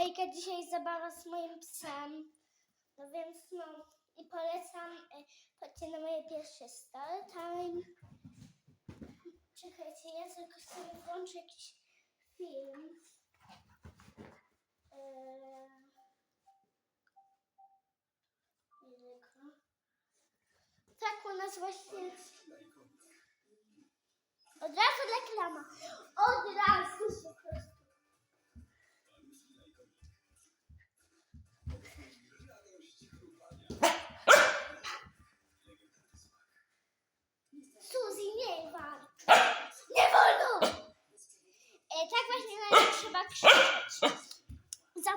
Hejka, dzisiaj zabawa z moim psem. No więc no i polecam, y, chodźcie na moje pierwsze story time. Czekajcie, ja tylko sobie włączę jakiś film. Jejku. Tak u nas właśnie. Od razu reklama. Od razu po prostu. Krzyczeć. Za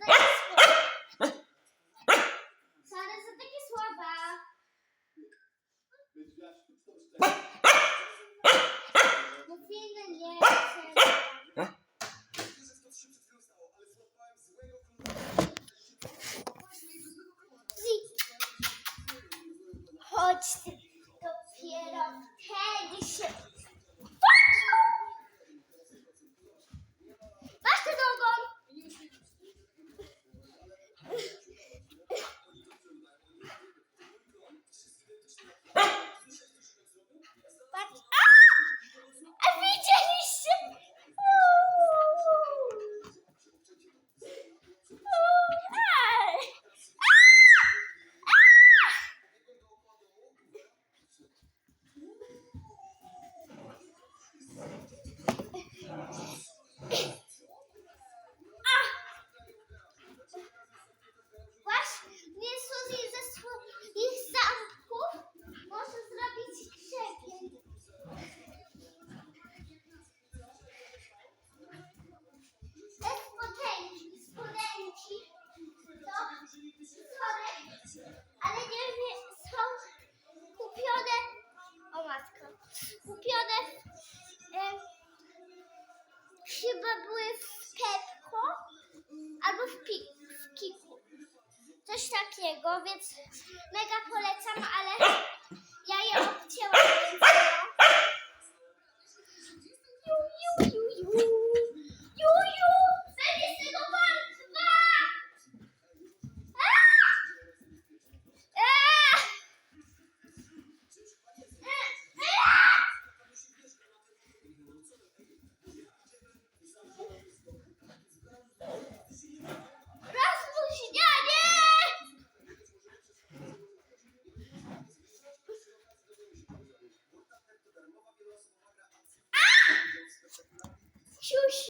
takie słowa. Sorry za takie słowa. Nie. Chodź dopiero wtedy się... kupione, o matko, kupione chyba były w Pepko albo w, pi, w Kiku. Coś takiego, więc mega polecam, ale ja je obcięłam, więc чуши.